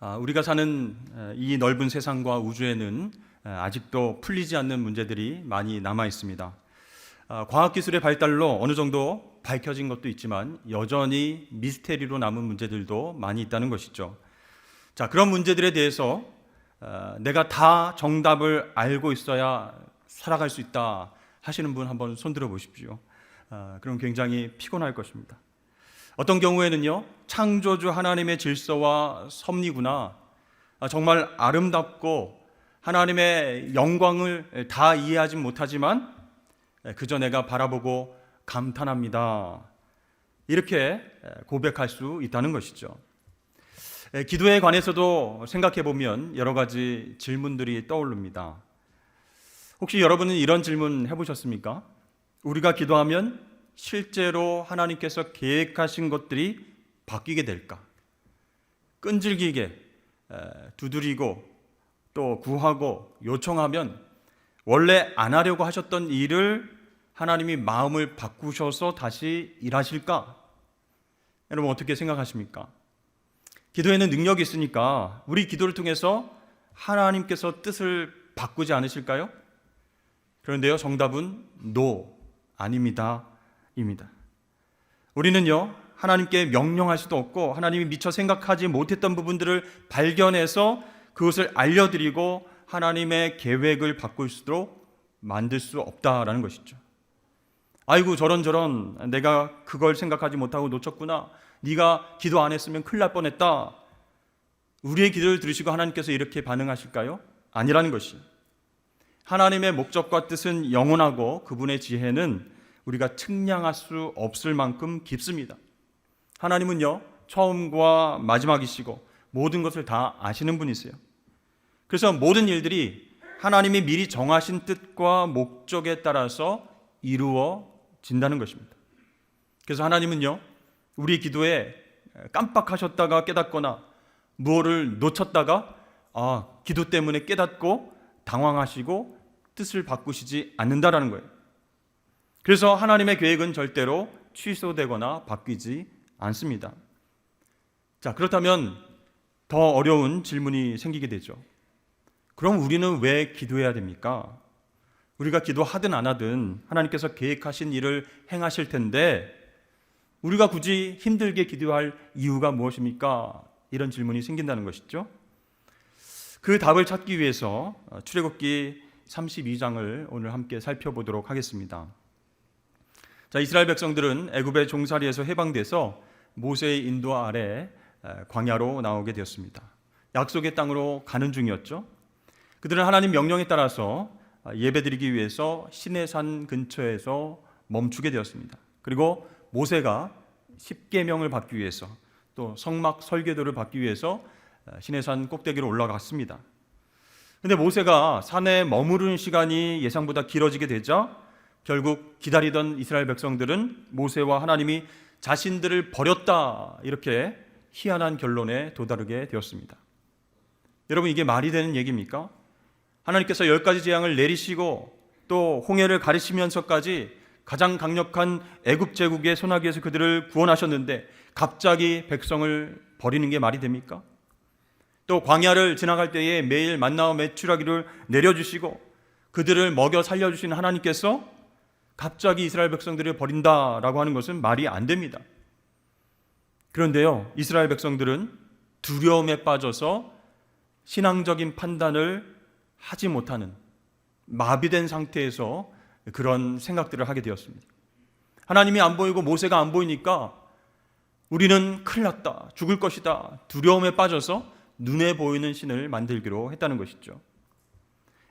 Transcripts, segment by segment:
아, 우리가 사는 에, 이 넓은 세상과 우주에는 에, 아직도 풀리지 않는 문제들이 많이 남아 있습니다. 아, 과학기술의 발달로 어느 정도 밝혀진 것도 있지만 여전히 미스테리로 남은 문제들도 많이 있다는 것이죠. 자, 그런 문제들에 대해서 어, 내가 다 정답을 알고 있어야 살아갈 수 있다 하시는 분 한번 손들어 보십시오. 아, 그럼 굉장히 피곤할 것입니다. 어떤 경우에는요, 창조주 하나님의 질서와 섭리구나. 아, 정말 아름답고 하나님의 영광을 다 이해하지 못하지만 그저 내가 바라보고 감탄합니다. 이렇게 고백할 수 있다는 것이죠. 에, 기도에 관해서도 생각해 보면 여러 가지 질문들이 떠오릅니다. 혹시 여러분은 이런 질문 해보셨습니까? 우리가 기도하면 실제로 하나님께서 계획하신 것들이 바뀌게 될까? 끈질기게 에, 두드리고 또 구하고 요청하면 원래 안 하려고 하셨던 일을 하나님이 마음을 바꾸셔서 다시 일하실까? 여러분 어떻게 생각하십니까? 기도에는 능력이 있으니까 우리 기도를 통해서 하나님께서 뜻을 바꾸지 않으실까요? 그런데요, 정답은 no, 아닙니다. 입니다. 우리는요, 하나님께 명령할 수도 없고 하나님이 미처 생각하지 못했던 부분들을 발견해서 그것을 알려드리고 하나님의 계획을 바꿀 수도 만들 수 없다라는 것이죠. 아이고 저런 저런 내가 그걸 생각하지 못하고 놓쳤구나. 네가 기도 안 했으면 큰일 날 뻔했다. 우리의 기도를 들으시고 하나님께서 이렇게 반응하실까요? 아니라는 것이. 하나님의 목적과 뜻은 영원하고 그분의 지혜는 우리가 측량할 수 없을 만큼 깊습니다. 하나님은요, 처음과 마지막이시고 모든 것을 다 아시는 분이세요. 그래서 모든 일들이 하나님이 미리 정하신 뜻과 목적에 따라서 이루어진다는 것입니다. 그래서 하나님은요, 우리 기도에 깜빡하셨다가 깨닫거나 무엇을 놓쳤다가 아, 기도 때문에 깨닫고 당황하시고 뜻을 바꾸시지 않는다라는 거예요. 그래서 하나님의 계획은 절대로 취소되거나 바뀌지 않습니다. 자, 그렇다면 더 어려운 질문이 생기게 되죠. 그럼 우리는 왜 기도해야 됩니까? 우리가 기도하든 안 하든 하나님께서 계획하신 일을 행하실 텐데 우리가 굳이 힘들게 기도할 이유가 무엇입니까? 이런 질문이 생긴다는 것이죠. 그 답을 찾기 위해서 출애굽기 32장을 오늘 함께 살펴보도록 하겠습니다. 자, 이스라엘 백성들은 애굽의 종살이에서 해방돼서 모세의 인도 아래 광야로 나오게 되었습니다. 약속의 땅으로 가는 중이었죠. 그들은 하나님 명령에 따라서 예배드리기 위해서 시내산 근처에서 멈추게 되었습니다. 그리고 모세가 십계명을 받기 위해서 또 성막 설계도를 받기 위해서 시내산 꼭대기로 올라갔습니다. 근데 모세가 산에 머무르는 시간이 예상보다 길어지게 되자 결국 기다리던 이스라엘 백성들은 모세와 하나님이 자신들을 버렸다 이렇게 희한한 결론에 도달하게 되었습니다. 여러분 이게 말이 되는 얘기입니까? 하나님께서 열 가지 재앙을 내리시고 또 홍해를 가리시면서까지 가장 강력한 애굽 제국의 소나기에서 그들을 구원하셨는데 갑자기 백성을 버리는 게 말이 됩니까? 또 광야를 지나갈 때에 매일 만나와 매출하기를 내려주시고 그들을 먹여 살려주신 하나님께서 갑자기 이스라엘 백성들을 버린다라고 하는 것은 말이 안 됩니다. 그런데요, 이스라엘 백성들은 두려움에 빠져서 신앙적인 판단을 하지 못하는 마비된 상태에서 그런 생각들을 하게 되었습니다. 하나님이 안 보이고 모세가 안 보이니까 우리는 큰일 났다, 죽을 것이다, 두려움에 빠져서 눈에 보이는 신을 만들기로 했다는 것이죠.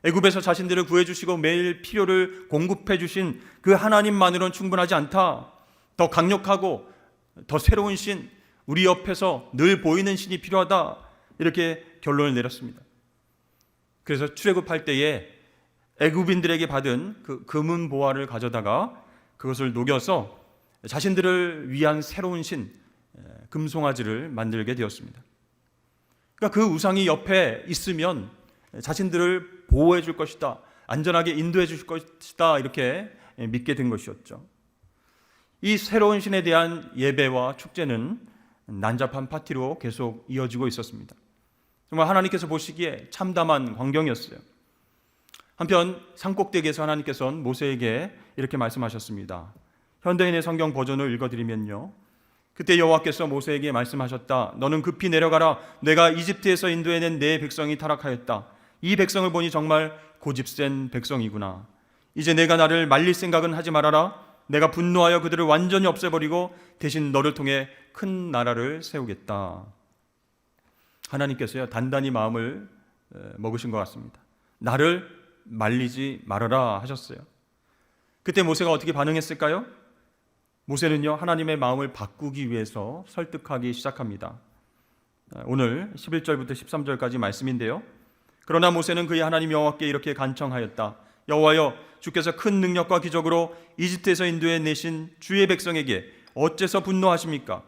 애굽에서 자신들을 구해 주시고 매일 필요를 공급해 주신 그 하나님만으로는 충분하지 않다. 더 강력하고 더 새로운 신, 우리 옆에서 늘 보이는 신이 필요하다. 이렇게 결론을 내렸습니다. 그래서 출애굽할 때에 애굽인들에게 받은 그 금은 보화를 가져다가 그것을 녹여서 자신들을 위한 새로운 신 금송아지를 만들게 되었습니다. 그러니까 그 우상이 옆에 있으면 자신들을 보호해 줄 것이다. 안전하게 인도해 줄 것이다. 이렇게 믿게 된 것이었죠. 이 새로운 신에 대한 예배와 축제는 난잡한 파티로 계속 이어지고 있었습니다. 정말 하나님께서 보시기에 참담한 광경이었어요. 한편 산꼭대기에서 하나님께서는 모세에게 이렇게 말씀하셨습니다. 현대인의 성경 버전을 읽어드리면요. 그때 여호와께서 모세에게 말씀하셨다. 너는 급히 내려가라. 내가 이집트에서 인도해낸 내 백성이 타락하였다. 이 백성을 보니 정말 고집센 백성이구나. 이제 내가 나를 말릴 생각은 하지 말아라. 내가 분노하여 그들을 완전히 없애버리고 대신 너를 통해 큰 나라를 세우겠다. 하나님께서요 단단히 마음을 에, 먹으신 것 같습니다. 나를 말리지 말아라 하셨어요. 그때 모세가 어떻게 반응했을까요? 모세는요 하나님의 마음을 바꾸기 위해서 설득하기 시작합니다. 아, 오늘 11절부터 13절까지 말씀인데요. 그러나 모세는 그의 하나님 여호와께 이렇게 간청하였다. 여호와여 주께서 큰 능력과 기적으로 이집트에서 인도해 내신 주의 백성에게 어째서 분노하십니까?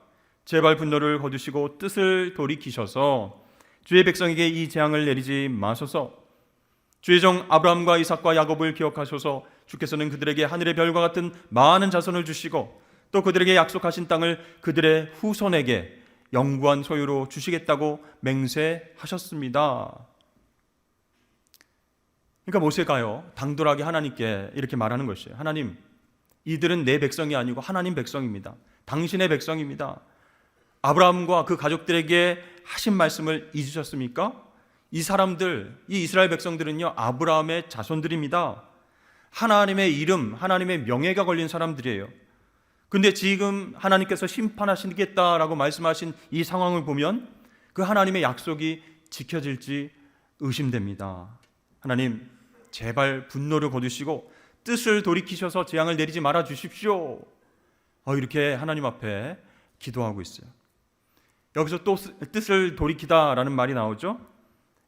제발 분노를 거두시고 뜻을 돌이키셔서 주의 백성에게 이 재앙을 내리지 마소서. 주의 종 아브라함과 이삭과 야곱을 기억하셔서 주께서는 그들에게 하늘의 별과 같은 많은 자손을 주시고 또 그들에게 약속하신 땅을 그들의 후손에게 영구한 소유로 주시겠다고 맹세하셨습니다. 그러니까 모세가요 당돌하게 하나님께 이렇게 말하는 것이에요. 하나님, 이들은 내 백성이 아니고 하나님 백성입니다. 당신의 백성입니다. 아브라함과 그 가족들에게 하신 말씀을 잊으셨습니까? 이 사람들, 이 이스라엘 백성들은요 아브라함의 자손들입니다. 하나님의 이름, 하나님의 명예가 걸린 사람들이에요. 근데 지금 하나님께서 심판하시겠다라고 말씀하신 이 상황을 보면 그 하나님의 약속이 지켜질지 의심됩니다. 하나님, 제발 분노를 거두시고 뜻을 돌이키셔서 재앙을 내리지 말아 주십시오. 어, 이렇게 하나님 앞에 기도하고 있어요. 여기서 또 쓰- 뜻을 돌이키다라는 말이 나오죠.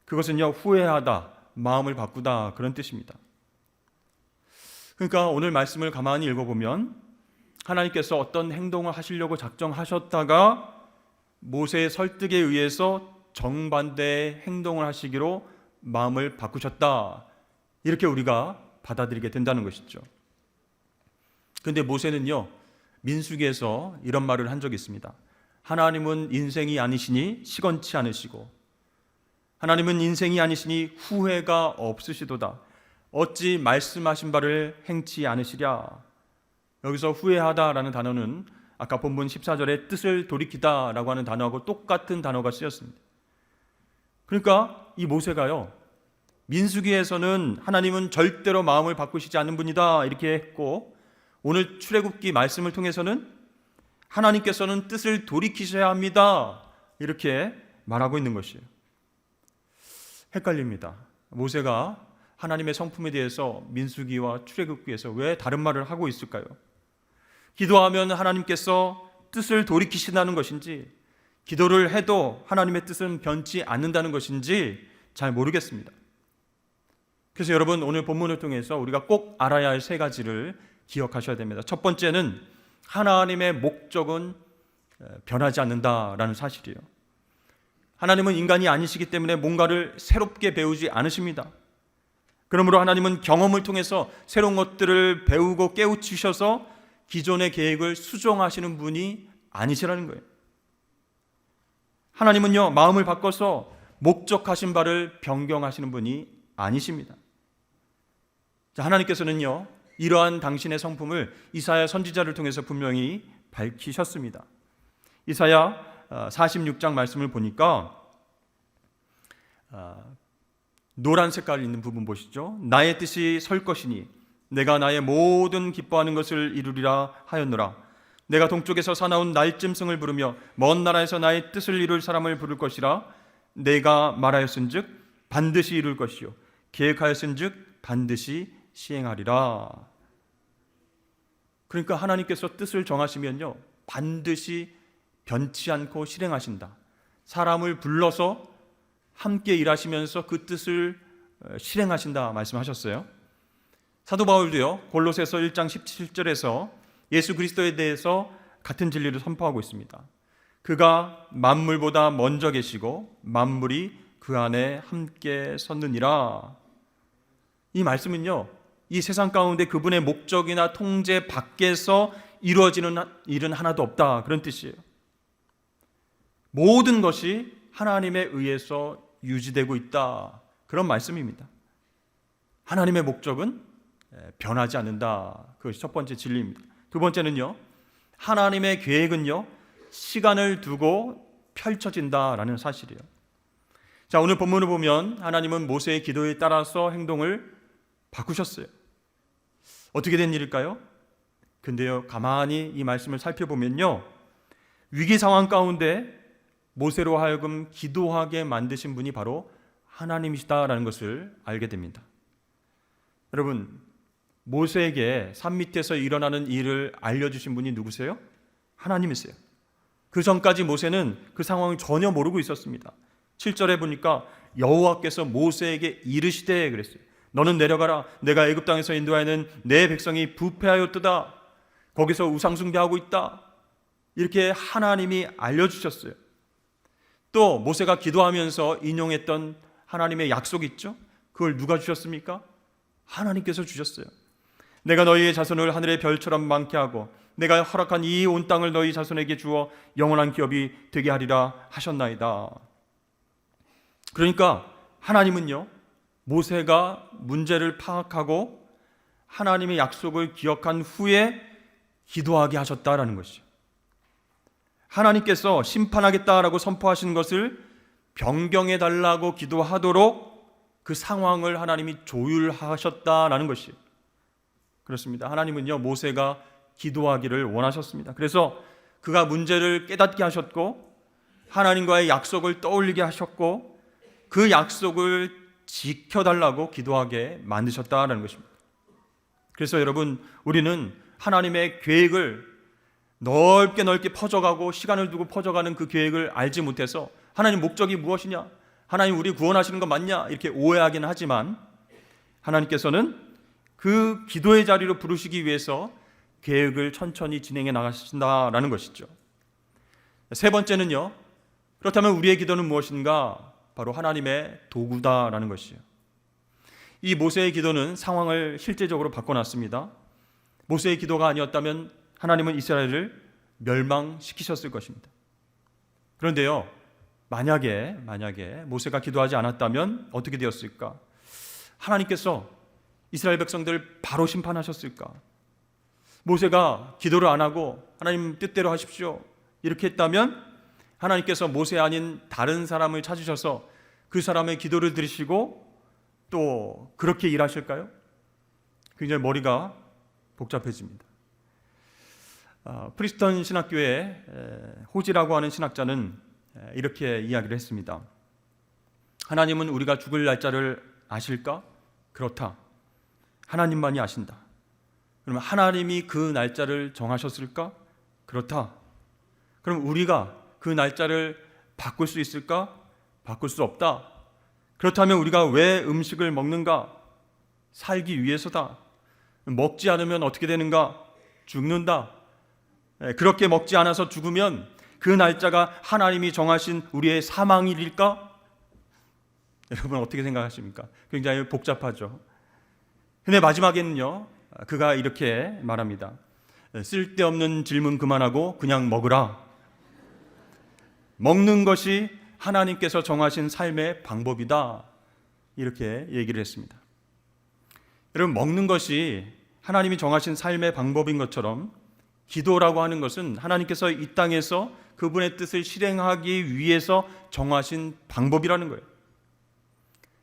그것은요 후회하다, 마음을 바꾸다 그런 뜻입니다. 그러니까 오늘 말씀을 가만히 읽어보면 하나님께서 어떤 행동을 하시려고 작정하셨다가 모세의 설득에 의해서 정반대의 행동을 하시기로 마음을 바꾸셨다. 이렇게 우리가 받아들이게 된다는 것이죠. 그런데 모세는요, 민수기에서 이런 말을 한 적이 있습니다. 하나님은 인생이 아니시니 시건치 않으시고, 하나님은 인생이 아니시니 후회가 없으시도다. 어찌 말씀하신 바를 행치 않으시랴. 여기서 후회하다라는 단어는 아까 본문 14절에 뜻을 돌이키다라고 하는 단어하고 똑같은 단어가 쓰였습니다. 그러니까 이 모세가요. 민수기에서는 하나님은 절대로 마음을 바꾸시지 않는 분이다 이렇게 했고 오늘 출애굽기 말씀을 통해서는 하나님께서는 뜻을 돌이키셔야 합니다. 이렇게 말하고 있는 것이에요. 헷갈립니다. 모세가 하나님의 성품에 대해서 민수기와 출애굽기에서 왜 다른 말을 하고 있을까요? 기도하면 하나님께서 뜻을 돌이키신다는 것인지 기도를 해도 하나님의 뜻은 변치 않는다는 것인지 잘 모르겠습니다. 그래서 여러분 오늘 본문을 통해서 우리가 꼭 알아야 할 세 가지를 기억하셔야 됩니다. 첫 번째는 하나님의 목적은 변하지 않는다라는 사실이에요. 하나님은 인간이 아니시기 때문에 뭔가를 새롭게 배우지 않으십니다. 그러므로 하나님은 경험을 통해서 새로운 것들을 배우고 깨우치셔서 기존의 계획을 수정하시는 분이 아니시라는 거예요. 하나님은요, 마음을 바꿔서 목적하신 바를 변경하시는 분이 아니십니다. 자, 하나님께서는요, 이러한 당신의 성품을 이사야 선지자를 통해서 분명히 밝히셨습니다. 이사야 46장 말씀을 보니까 아, 노란 색깔 있는 부분 보시죠. 나의 뜻이 설 것이니 내가 나의 모든 기뻐하는 것을 이루리라 하였노라. 내가 동쪽에서 사나운 날짐승을 부르며 먼 나라에서 나의 뜻을 이룰 사람을 부를 것이라. 내가 말하였은즉 반드시 이룰 것이요 계획하였은즉 반드시 시행하리라. 그러니까 하나님께서 뜻을 정하시면요 반드시 변치 않고 실행하신다. 사람을 불러서 함께 일하시면서 그 뜻을 어, 실행하신다 말씀하셨어요. 사도 바울도요. 골로새서 1장 17절에서 예수 그리스도에 대해서 같은 진리를 선포하고 있습니다. 그가 만물보다 먼저 계시고 만물이 그 안에 함께 섰느니라. 이 말씀은요. 이 세상 가운데 그분의 목적이나 통제 밖에서 이루어지는 일은 하나도 없다. 그런 뜻이에요. 모든 것이 하나님에 의해서 유지되고 있다. 그런 말씀입니다. 하나님의 목적은 변하지 않는다. 그것이 첫 번째 진리입니다. 두 번째는요. 하나님의 계획은요. 시간을 두고 펼쳐진다라는 사실이에요. 자, 오늘 본문을 보면 하나님은 모세의 기도에 따라서 행동을 바꾸셨어요. 어떻게 된 일일까요? 근데요, 가만히 이 말씀을 살펴보면요. 위기 상황 가운데 모세로 하여금 기도하게 만드신 분이 바로 하나님이시다라는 것을 알게 됩니다. 여러분, 모세에게 산 밑에서 일어나는 일을 알려주신 분이 누구세요? 하나님이세요. 그 전까지 모세는 그 상황을 전혀 모르고 있었습니다. 7절에 보니까 여호와께서 모세에게 이르시되 그랬어요. 너는 내려가라. 내가 애굽 땅에서 인도하는 내 백성이 부패하였도다. 거기서 우상 숭배하고 있다. 이렇게 하나님이 알려 주셨어요. 또 모세가 기도하면서 인용했던 하나님의 약속 있죠? 그걸 누가 주셨습니까? 하나님께서 주셨어요. 내가 너희의 자손을 하늘의 별처럼 많게 하고 내가 허락한 이 온 땅을 너희 자손에게 주어 영원한 기업이 되게 하리라 하셨나이다. 그러니까 하나님은요, 모세가 문제를 파악하고 하나님의 약속을 기억한 후에 기도하게 하셨다라는 것이죠. 하나님께서 심판하겠다라고 선포하신 것을 변경해 달라고 기도하도록 그 상황을 하나님이 조율하셨다라는 것이에요. 그렇습니다. 하나님은요, 모세가 기도하기를 원하셨습니다. 그래서 그가 문제를 깨닫게 하셨고, 하나님과의 약속을 떠올리게 하셨고, 그 약속을 지켜달라고 기도하게 만드셨다는 것입니다. 그래서 여러분, 우리는 하나님의 계획을 넓게 넓게 퍼져가고 시간을 두고 퍼져가는 그 계획을 알지 못해서 하나님 목적이 무엇이냐? 하나님 우리 구원하시는 거 맞냐? 이렇게 오해하기는 하지만 하나님께서는 그 기도의 자리로 부르시기 위해서 계획을 천천히 진행해 나가신다라는 것이죠. 세 번째는요. 그렇다면 우리의 기도는 무엇인가? 바로 하나님의 도구다라는 것이에요. 이 모세의 기도는 상황을 실제적으로 바꿔놨습니다. 모세의 기도가 아니었다면 하나님은 이스라엘을 멸망시키셨을 것입니다. 그런데요, 만약에 만약에 모세가 기도하지 않았다면 어떻게 되었을까? 하나님께서 이스라엘 백성들을 바로 심판하셨을까? 모세가 기도를 안 하고 하나님 뜻대로 하십시오. 이렇게 했다면 하나님께서 모세 아닌 다른 사람을 찾으셔서 그 사람의 기도를 들으시고 또 그렇게 일하실까요? 굉장히 머리가 복잡해집니다. 어, 프리스턴 신학교의 호지라고 하는 신학자는 이렇게 이야기를 했습니다. 하나님은 우리가 죽을 날짜를 아실까? 그렇다. 하나님만이 아신다. 그러면 하나님이 그 날짜를 정하셨을까? 그렇다. 그럼 우리가 그 날짜를 바꿀 수 있을까? 바꿀 수 없다. 그렇다면 우리가 왜 음식을 먹는가? 살기 위해서다. 먹지 않으면 어떻게 되는가? 죽는다. 예, 그렇게 먹지 않아서 죽으면 그 날짜가 하나님이 정하신 우리의 사망일일까? 여러분 어떻게 생각하십니까? 굉장히 복잡하죠. 근데 마지막에는요, 그가 이렇게 말합니다. 예, 쓸데없는 질문 그만하고 그냥 먹으라. 먹는 것이 하나님께서 정하신 삶의 방법이다. 이렇게 얘기를 했습니다. 여러분, 먹는 것이 하나님이 정하신 삶의 방법인 것처럼 기도라고 하는 것은 하나님께서 이 땅에서 그분의 뜻을 실행하기 위해서 정하신 방법이라는 거예요.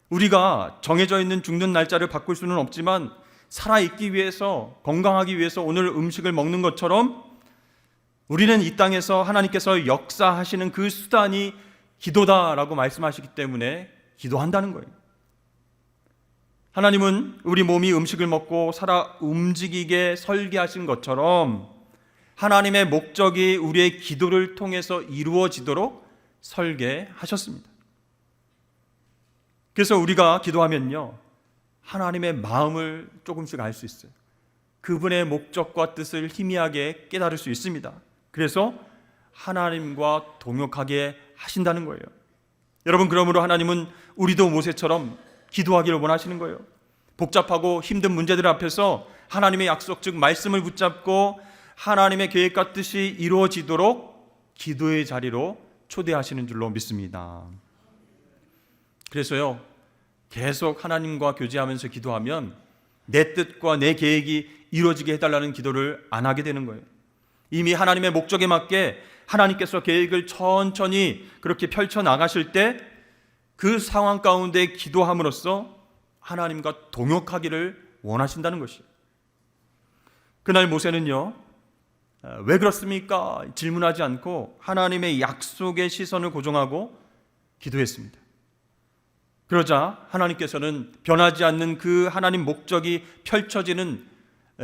우리가 정해져 있는 죽는 날짜를 바꿀 수는 없지만 살아있기 위해서 건강하기 위해서 오늘 음식을 먹는 것처럼 우리는 이 땅에서 하나님께서 역사하시는 그 수단이 기도다라고 말씀하시기 때문에 기도한다는 거예요. 하나님은 우리 몸이 음식을 먹고 살아 움직이게 설계하신 것처럼 하나님의 목적이 우리의 기도를 통해서 이루어지도록 설계하셨습니다. 그래서 우리가 기도하면요. 하나님의 마음을 조금씩 알 수 있어요. 그분의 목적과 뜻을 희미하게 깨달을 수 있습니다. 그래서 하나님과 동역하게 하신다는 거예요. 여러분, 그러므로 하나님은 우리도 모세처럼 기도하기를 원하시는 거예요. 복잡하고 힘든 문제들 앞에서 하나님의 약속, 즉, 말씀을 붙잡고 하나님의 계획과 뜻이 이루어지도록 기도의 자리로 초대하시는 줄로 믿습니다. 그래서요, 계속 하나님과 교제하면서 기도하면 내 뜻과 내 계획이 이루어지게 해달라는 기도를 안 하게 되는 거예요. 이미 하나님의 목적에 맞게 하나님께서 계획을 천천히 그렇게 펼쳐 나가실 때 그 상황 가운데 기도함으로써 하나님과 동역하기를 원하신다는 것이에요. 그날 모세는요, 어, 왜 그렇습니까? 질문하지 않고 하나님의 약속의 시선을 고정하고 기도했습니다. 그러자 하나님께서는 변하지 않는 그 하나님 목적이 펼쳐지는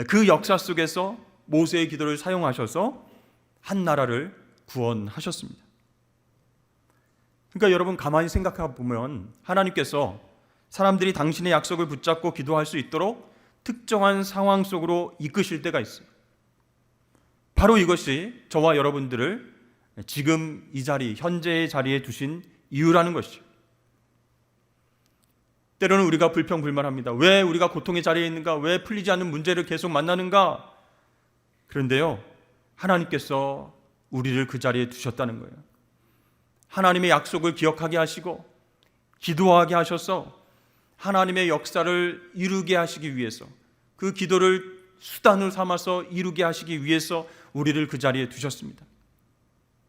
그 역사 속에서 모세의 기도를 사용하셔서 한 나라를 구원하셨습니다. 그러니까 여러분 가만히 생각해 보면 하나님께서 사람들이 당신의 약속을 붙잡고 기도할 수 있도록 특정한 상황 속으로 이끄실 때가 있어요. 바로 이것이 저와 여러분들을 지금 이 자리, 현재의 자리에 두신 이유라는 것이죠. 때로는 우리가 불평불만합니다. 왜 우리가 고통의 자리에 있는가? 왜 풀리지 않는 문제를 계속 만나는가? 그런데요, 하나님께서 우리를 그 자리에 두셨다는 거예요. 하나님의 약속을 기억하게 하시고, 기도하게 하셔서 하나님의 역사를 이루게 하시기 위해서, 그 기도를 수단을 삼아서 이루게 하시기 위해서 우리를 그 자리에 두셨습니다.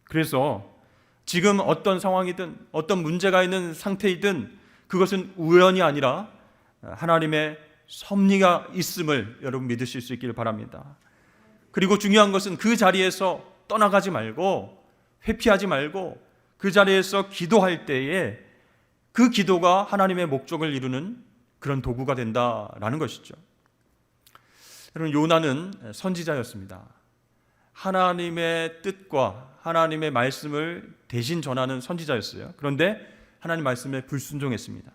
그래서 지금 어떤 상황이든 어떤 문제가 있는 상태이든 그것은 우연이 아니라 하나님의 섭리가 있음을 여러분 믿으실 수 있기를 바랍니다. 그리고 중요한 것은 그 자리에서 떠나가지 말고 회피하지 말고 그 자리에서 기도할 때에 그 기도가 하나님의 목적을 이루는 그런 도구가 된다라는 것이죠. 여러분 요나는 선지자였습니다. 하나님의 뜻과 하나님의 말씀을 대신 전하는 선지자였어요. 그런데 하나님 말씀에 불순종했습니다.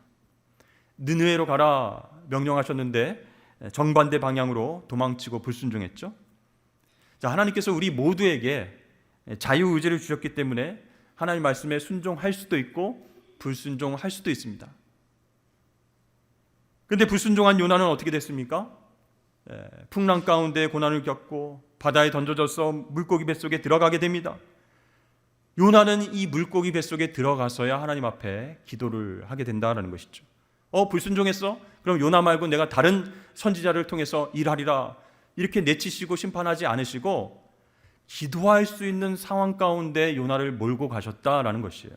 느느웨로 가라 명령하셨는데 정반대 방향으로 도망치고 불순종했죠. 자, 하나님께서 우리 모두에게 자유 의지를 주셨기 때문에 하나님 말씀에 순종할 수도 있고 불순종할 수도 있습니다. 그런데 불순종한 요나는 어떻게 됐습니까? 예, 풍랑 가운데 고난을 겪고 바다에 던져져서 물고기 뱃속에 들어가게 됩니다. 요나는 이 물고기 뱃속에 들어가서야 하나님 앞에 기도를 하게 된다는 것이죠. 어, 불순종했어? 그럼 요나 말고 내가 다른 선지자를 통해서 일하리라. 이렇게 내치시고 심판하지 않으시고 기도할 수 있는 상황 가운데 요나를 몰고 가셨다라는 것이에요.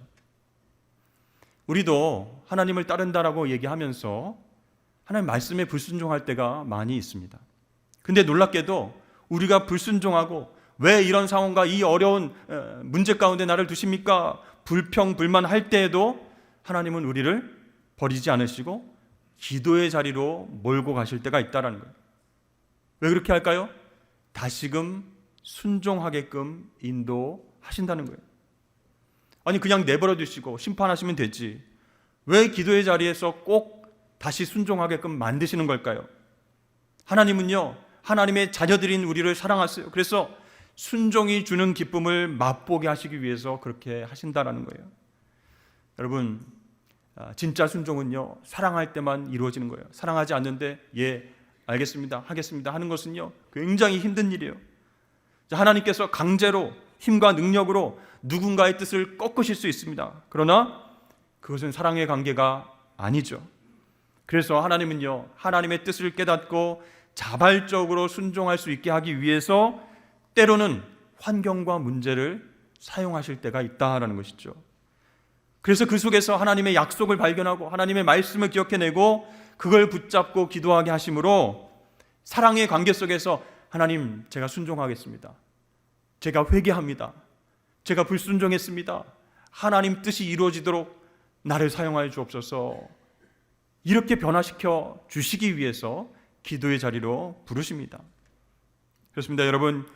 우리도 하나님을 따른다라고 얘기하면서 하나님 말씀에 불순종할 때가 많이 있습니다. 근데 놀랍게도 우리가 불순종하고 왜 이런 상황과 이 어려운 문제 가운데 나를 두십니까? 불평, 불만할 때에도 하나님은 우리를 버리지 않으시고 기도의 자리로 몰고 가실 때가 있다라는 거예요. 왜 그렇게 할까요? 다시금 순종하게끔 인도하신다는 거예요. 아니 그냥 내버려 두시고 심판하시면 되지. 왜 기도의 자리에서 꼭 다시 순종하게끔 만드시는 걸까요? 하나님은요, 하나님의 자녀들인 우리를 사랑하세요. 그래서 순종이 주는 기쁨을 맛보게 하시기 위해서 그렇게 하신다라는 거예요. 여러분, 아, 진짜 순종은요, 사랑할 때만 이루어지는 거예요. 사랑하지 않는데, 예, 알겠습니다. 하겠습니다. 하는 것은요, 굉장히 힘든 일이에요. 하나님께서 강제로 힘과 능력으로 누군가의 뜻을 꺾으실 수 있습니다. 그러나 그것은 사랑의 관계가 아니죠. 그래서 하나님은요, 하나님의 뜻을 깨닫고 자발적으로 순종할 수 있게 하기 위해서 때로는 환경과 문제를 사용하실 때가 있다라는 것이죠. 그래서 그 속에서 하나님의 약속을 발견하고 하나님의 말씀을 기억해내고 그걸 붙잡고 기도하게 하심으로 사랑의 관계 속에서 하나님 제가 순종하겠습니다. 제가 회개합니다. 제가 불순종했습니다. 하나님 뜻이 이루어지도록 나를 사용하여 주옵소서. 이렇게 변화시켜 주시기 위해서 기도의 자리로 부르십니다. 그렇습니다. 여러분,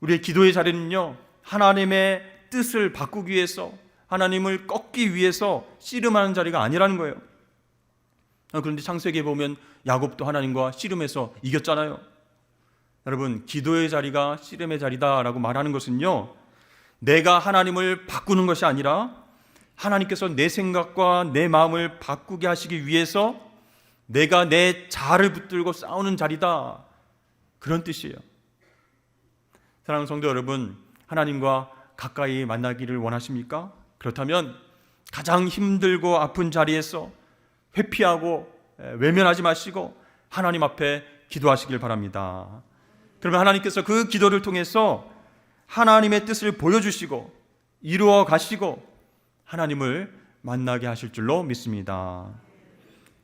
우리의 기도의 자리는요, 하나님의 뜻을 바꾸기 위해서, 하나님을 꺾기 위해서 씨름하는 자리가 아니라는 거예요. 아, 그런데 창세기에 보면 야곱도 하나님과 씨름해서 이겼잖아요. 여러분, 기도의 자리가 씨름의 자리다라고 말하는 것은요, 내가 하나님을 바꾸는 것이 아니라 하나님께서 내 생각과 내 마음을 바꾸게 하시기 위해서 내가 내 자아를 붙들고 싸우는 자리다. 그런 뜻이에요. 사랑하는 성도 여러분, 하나님과 가까이 만나기를 원하십니까? 그렇다면 가장 힘들고 아픈 자리에서 회피하고 에, 외면하지 마시고 하나님 앞에 기도하시길 바랍니다. 그러면 하나님께서 그 기도를 통해서 하나님의 뜻을 보여주시고 이루어 가시고 하나님을 만나게 하실 줄로 믿습니다.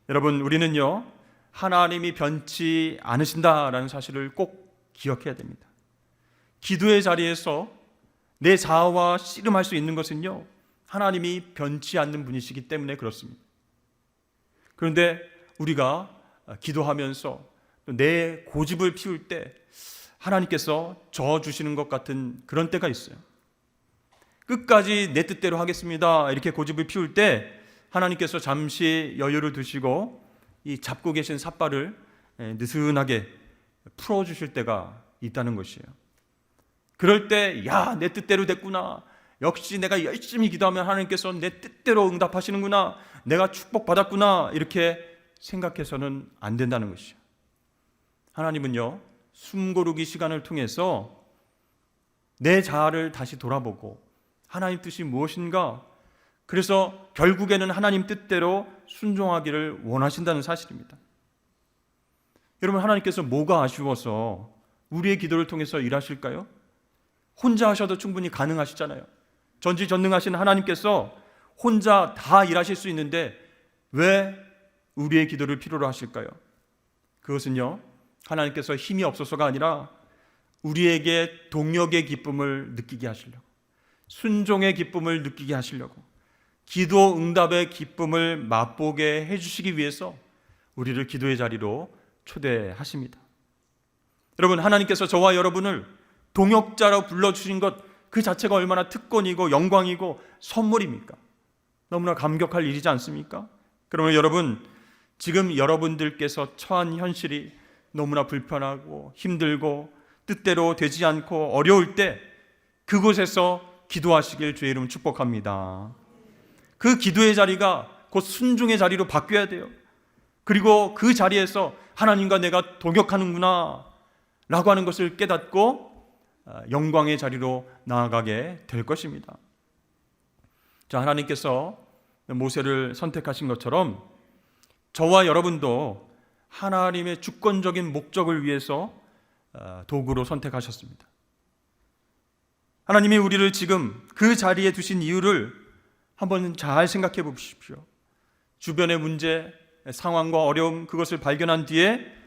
여러분, 우리는요, 하나님이 변치 않으신다라는 사실을 꼭 기억해야 됩니다. 기도의 자리에서 내 자아와 씨름할 수 있는 것은요, 하나님이 변치 않는 분이시기 때문에 그렇습니다. 그런데 우리가 기도하면서 또내 고집을 피울 때 하나님께서 저 주시는 것 같은 그런 때가 있어요. 끝까지 내 뜻대로 하겠습니다. 이렇게 고집을 피울 때 하나님께서 잠시 여유를 두시고 이 잡고 계신 삿발을 예, 느슨하게 풀어 주실 때가 있다는 것이에요. 그럴 때 야, 내 뜻대로 됐구나. 역시 내가 열심히 기도하면 하나님께서 내 뜻대로 응답하시는구나. 내가 축복받았구나. 이렇게 생각해서는 안 된다는 것이죠. 하나님은요, 숨고르기 시간을 통해서 내 자아를 다시 돌아보고 하나님 뜻이 무엇인가? 그래서 결국에는 하나님 뜻대로 순종하기를 원하신다는 사실입니다. 여러분, 하나님께서 뭐가 아쉬워서 우리의 기도를 통해서 일하실까요? 혼자 하셔도 충분히 가능하시잖아요. 전지전능하신 하나님께서 혼자 다 일하실 수 있는데 왜 우리의 기도를 필요로 하실까요? 그것은요, 하나님께서 힘이 없어서가 아니라 우리에게 동역의 기쁨을 느끼게 하시려고, 순종의 기쁨을 느끼게 하시려고, 기도 응답의 기쁨을 맛보게 해주시기 위해서 우리를 기도의 자리로 초대하십니다. 여러분, 하나님께서 저와 여러분을 동역자로 불러주신 것 그 자체가 얼마나 특권이고 영광이고 선물입니까? 너무나 감격할 일이지 않습니까? 그러면 여러분, 지금 여러분들께서 처한 현실이 너무나 불편하고 힘들고 뜻대로 되지 않고 어려울 때 그곳에서 기도하시길 주의 이름 축복합니다. 그 기도의 자리가 곧 순종의 자리로 바뀌어야 돼요. 그리고 그 자리에서 하나님과 내가 동역하는구나 라고 하는 것을 깨닫고 아, 영광의 자리로 나아가게 될 것입니다. 자, 하나님께서 모세를 선택하신 것처럼 저와 여러분도 하나님의 주권적인 목적을 위해서 아, 도구로 선택하셨습니다. 하나님이 우리를 지금 그 자리에 두신 이유를 한번 잘 생각해 보십시오. 주변의 문제, 상황과 어려움 그것을 발견한 뒤에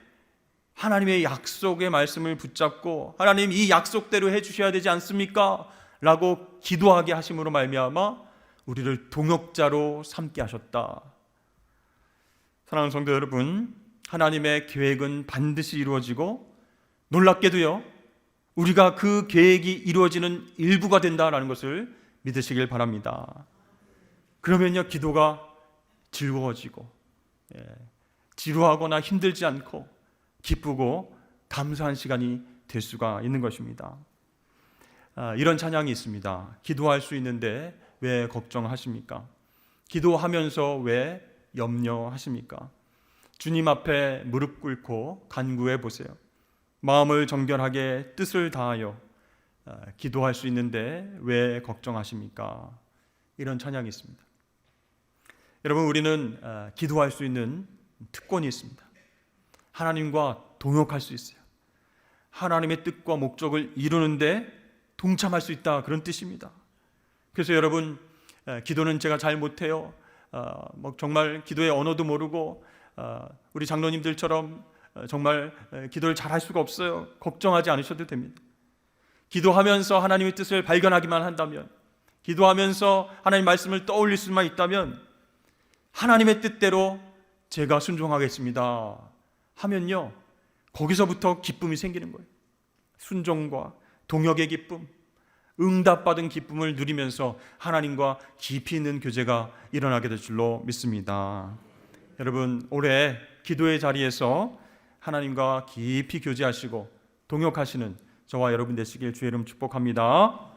하나님의 약속의 말씀을 붙잡고 하나님 이 약속대로 해 주셔야 되지 않습니까? 라고 기도하게 하심으로 말미암아 우리를 동역자로 삼게 하셨다. 사랑하는 성도 여러분, 하나님의 계획은 반드시 이루어지고 놀랍게도요. 우리가 그 계획이 이루어지는 일부가 된다라는 것을 믿으시길 바랍니다. 그러면요, 기도가 즐거워지고, 예, 지루하거나 힘들지 않고, 기쁘고 감사한 시간이 될 수가 있는 것입니다. 아, 이런 찬양이 있습니다. 기도할 수 있는데 왜 걱정하십니까? 기도하면서 왜 염려하십니까? 주님 앞에 무릎 꿇고 간구해 보세요. 마음을 정결하게 뜻을 다하여 아, 기도할 수 있는데 왜 걱정하십니까? 이런 찬양이 있습니다. 여러분 우리는 아, 기도할 수 있는 특권이 있습니다. 하나님과 동역할 수 있어요. 하나님의 뜻과 목적을 이루는데 동참할 수 있다 그런 뜻입니다. 그래서 여러분 기도는 제가 잘 못해요. 어, 뭐 정말 기도의 언어도 모르고 어, 우리 장로님들처럼 어, 정말 기도를 잘 할 수가 없어요. 걱정하지 않으셔도 됩니다. 기도하면서 하나님의 뜻을 발견하기만 한다면, 기도하면서 하나님 말씀을 떠올릴 수만 있다면, 하나님의 뜻대로 제가 순종하겠습니다. 하면요, 거기서부터 기쁨이 생기는 거예요. 순종과 동역의 기쁨, 응답받은 기쁨을 누리면서 하나님과 깊이 있는 교제가 일어나게 될 줄로 믿습니다. 여러분, 올해 기도의 자리에서 하나님과 깊이 교제하시고 동역하시는 저와 여러분 되시길 주의 이름 축복합니다.